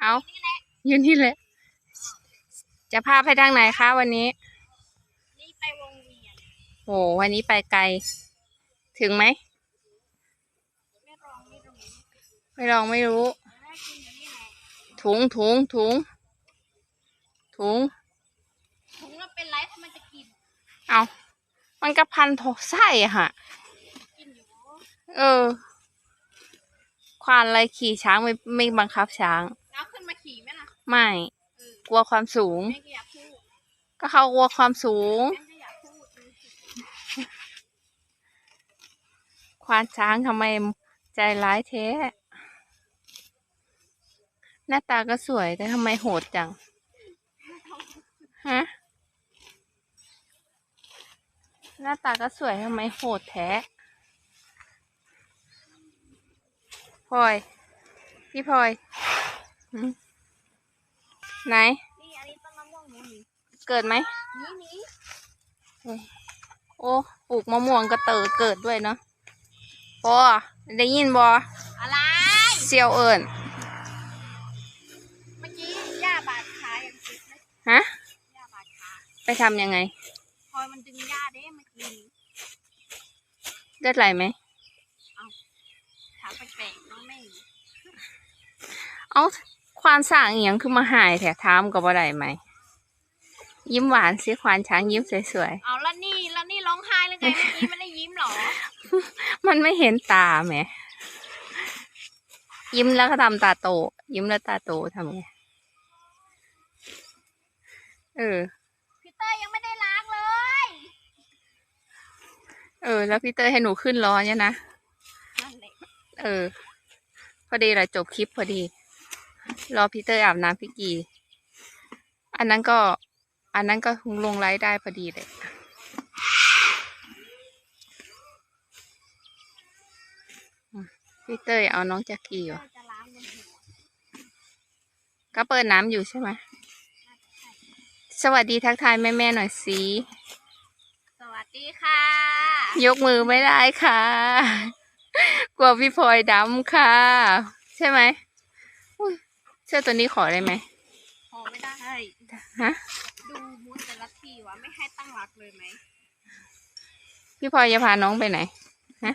เอานี่แหละอยู่นี่แหละ จะพาไปทางไหนคะวันนี้ นี่ไปวงเวียนโหวันนี้ไปไกล ถึงไหม ไม่รองไม่รู้ไม่ลองไม่รู้ ได้กินอยู่นี่แหละถุงถุงถุงถุง ถุงเราเป็นไรถ้ามันจะกิน เอามันก็พันทไส้อะค่ะ กินอยู่เออ ควานอะไรขี่ช้างไม่ไม่บังคับช้างแล้วขึ้นมาขี่ ไม่ กลัวความสูง ก็เขากลัวความสูง ควานช้างทำไมใจร้ายแท้หน้าตาก็สวยแต่ทำไมโหดจัง ฮะ หน้าตาก็สวยทำไมโหดแท้พลอย พี่พลอย ไหน นี่อันนี้ต้นมะม่วงหนูหนีเกิดไหม นี่นี่โอ้ ปลูกมะม่วงก็เติบเกิดด้วยเนาะปอได้ยินบออะไร เซียวเอิญเมื่อกี้ย่าบาดขาอย่างติดเลยฮะย่าบาดขาไปทำยังไงพลอยมันดึงย่าเด้เมื่อกี้นี้เลือดไหลไหมขาแปลกๆน้องแม่เอ้า ควานสร้างอหย่างคือมาหายแถถามกับว่าได้ไหม ยิ้มหวานสิควานช้างยิ้มสวยเอาแล้วนี่แล้วนี่ร้องไห้เลยไงเมื่อกี้ไม่ได้ยิ้มเหรอ ๆ มันไม่เห็นตาแหมยิ้มแล้วก็ทำตาโต ยิ้มแล้วตาโตทำไงเออ พี่เต้ยยังไม่ได้ล้างเลย เออ แล้วพี่เตอร์ให้หนูขึ้นล้อเนี่ยนะ นั่นแหละเออ พอดีเราจบคลิปพอดี รอพีเตอร์อาบน้ำพี่กี อันนั้นก็ อันนั้นก็คงลงไลฟ์ได้พอดีเลยอืมพี่เตอร์เอาน้องแจ็กกี้อยู่เต้ยจะล้างบนหัวก็เปิดน้ำอยู่ใช่ไหม สวัสดีทักทายแม่ๆหน่อยสิสวัสดีค่ะ ยกมือไม่ได้ค่ะ กลัวพี่พลอยดำค่ะ ใช่ไหมอุ๊ย เสื้อตัวนี้ขอได้ไหมพอไม่ได้ ฮะ ดูมูดแต่ละทีวะไม่ให้ตั้งรักเลยไหม พี่พลอยจะพาน้องไปไหน ฮะ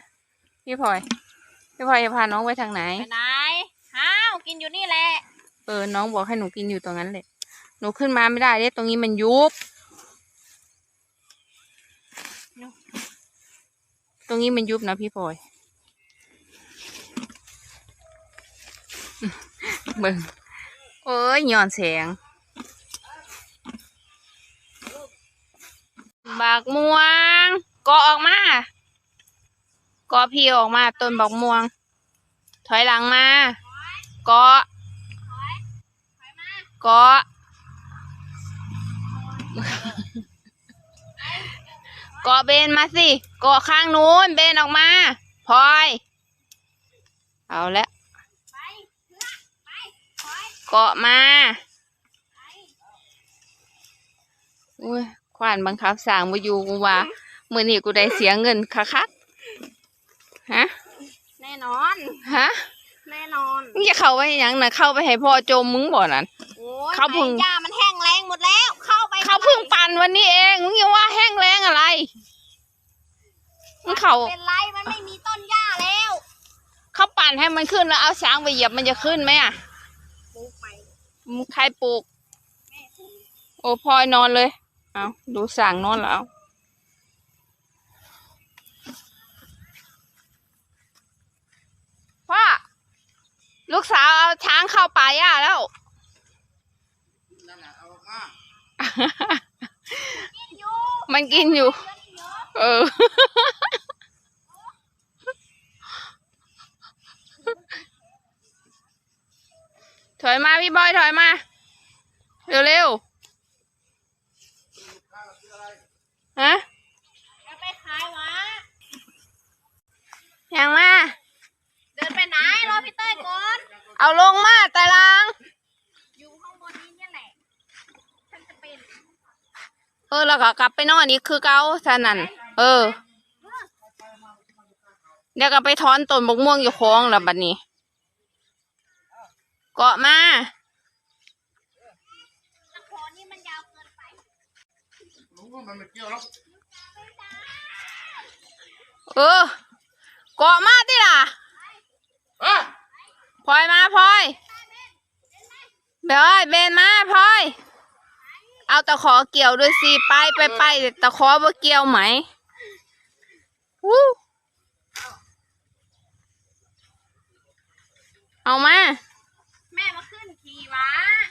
พี่พลอย พี่พลอยจะพาน้องไปทางไหน ไปไหนอ้าวกินอยู่นี่แหละ เออ น้องบอกให้หนูกินอยู่ตรงนั้นเลย หนูขึ้นมาไม่ได้เด้ตรงนี้มันยุบ ตรงนี้มันยุบนะพี่พลอยเบิ่ง โอ้ยย้อนแสงบากม่วงเกาะออกมาเกาะพี่ออกมาต้นบอกม่วง ถอยหลังมาเกาะเกาะเกาะเบนมาสิเกาะข้างนู้นเบนออกมาพลอย เอาละ ไปเพื่อไปถอย เกาะมาไปอุ้ยขวานบังคับสั่งมาอยู่กูว่ามือนี่กูได้เสียเงินคักคักๆฮะแน่นอนฮะแน่นอนมึงจะเข้าไปให้หยังนะเข้าไปให้พ่อโจมมึงบ่นั่นโอ้ยเขาเพิ่งไหนหญ้ามันแห้งแรงหมดแล้ว เข้าไปเขาเพิ่งปั่นวันนี้เองมึงยังว่าแห้งแรงอะไรมึงเขาเป็นไรมันไม่มีต้นหญ้าแล้วเขาปั่นให้มันขึ้นแล้วเอาช้างไปเหยียบมันจะขึ้นไหมอะปลูกไปมึง ใครปลูกแม่ปลูก โอ้พลอยนอนเลย เอาดูสั่งนอนแล้วพ่อ ลูกสาวเอาช้างเข้าป่าหญ้าแล้วกินอยู่มันกินอยู่เยอะเอ ถอยมาพี่บอยถอยมา เร็วๆฮะจะไปขายวะยังมา เดินไปไหนรอพี่เต้ยก่อน เอาลงมาตารางอยู่ข้างบนนี้เนี่ยแหละฉันจะเป็นเออแล้วก็กลับไปนอนนี่คือเก้าท่านั้นเออ เดี๋ยวก็ไปถอนต้นบกม่วงอยู่คลองแล้วบัดนี้ เกาะมาตะโพนนี่มันยาวเกินไปรู้ว่ามันไม่เกี่ยวหรอกเออเกาะมาดิล่ะออพลอยมาพลอยเบลเบนมาพลอย เอาตะขอเกี่ยวด้วยสิไปไปไปตะขอบ่เกี่ยวไหมวู้เอามา น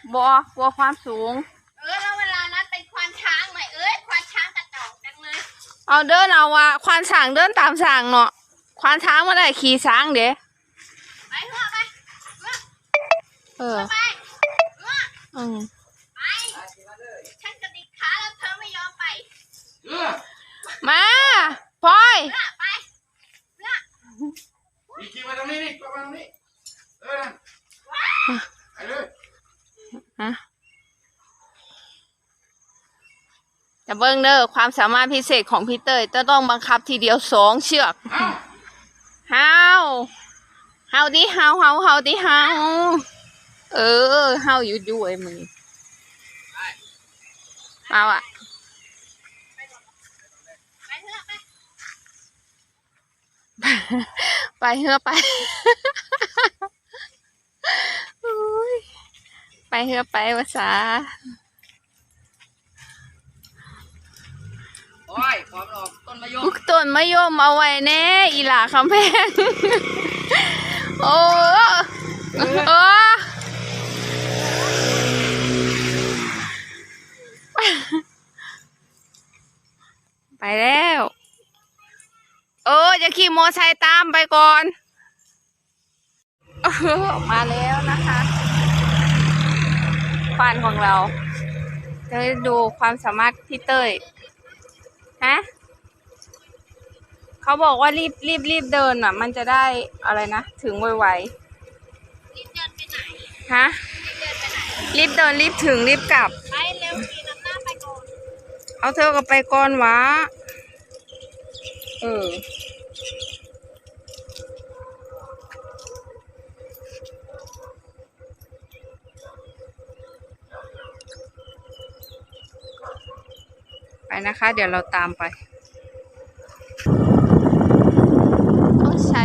ขี่วะบอบัวความสูง เออแล้วเวลานั้นเป็นควานช้างไหมเอ้ยควานช้างกระจอกจังเลยเอาเดินเอาว่าควานสางเดินตามสางเนาะควานช้างมาได้ขี่ช้างเด้ไปเถอะไปเถอะเออไปเถอะอืมไปฉันกระดิกขาแล้วเธอไม่ยอมไปเออมาพลอย เถอะไปเถอะนี่ขี่มาตรงนี้นี่มาตรงนี้เออไปเลย ฮะ จะเบิ้งเด้อความสามารถพิเศษของพี่เตยจะต้องบังคับทีเดียวสองเชือกเอ้าเฮาเฮาดิเฮาเฮาเฮาดิเฮาเออเฮาอยู่ด้วยมึงเอาอะไปเถอะไปไปเฮือไปไปเฮือไปภาษา โอ้ยความออก ต้นมะยมลูกต้นมะยมเอาไว้แน่อีหลาคำแพงโอ้เออไปแล้วเออจะขี่มอไซค์ตามไปก่อนเออมาแล้วนะคะฟันของเราจะดูความสามารถพี่เต้ย ฮะเขาบอกว่ารีบรีบรีบเดินอะ มันจะได้อะไรนะ ถึงไวรีบเดินไปไหนๆฮะรีบเดินไปไหนรีบเดินรีบถึงรีบกลับ ไปเร็วขี่นำหน้าไปก่อน เอาเธอก็ไปก่อนวะ เออ นะคะ เดี๋ยวเราตามไป ต้องใช้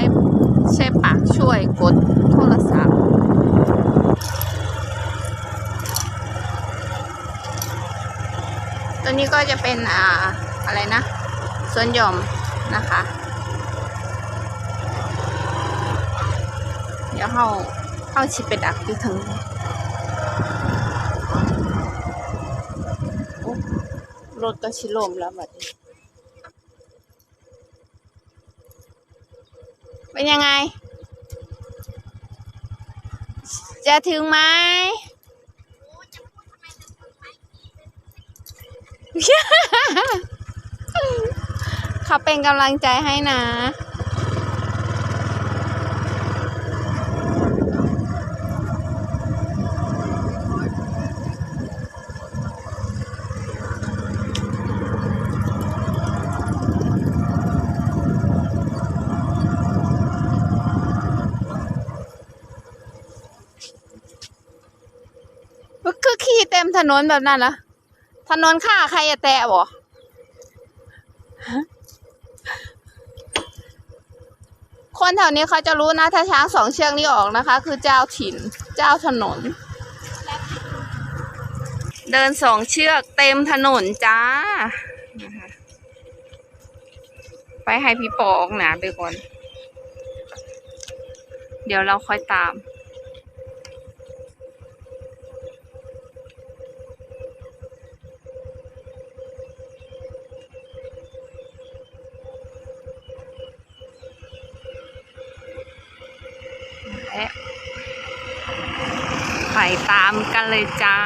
ใช้ปากช่วยกดโทรศัพท์ตัวนี้ก็จะเป็นอ่าอะไรนะสวนหย่อมนะคะ เดี๋ยวเข้าเข้าชิไปดักอยู่ถึงโรถก็ชิลมแล้วแบบนี้เป็นยังไง จะถึงไหมเขาเป็นกำลังใจให้นะ คือขี่เต็มถนนแบบนั้นเหรอถนนข้าใครจะแตะบ่คนแถวนี้เขาจะรู้นะ ถ้าช้างสองเชือกนี้ออกนะคะ คือเจ้าถิ่น เจ้าถนน เดินสองเชือกเต็มถนนจ้า ไปให้พี่ปอออกหนาไปก่อน เดี๋ยวเราค่อยตาม แพะไปตามกันเลยจ้า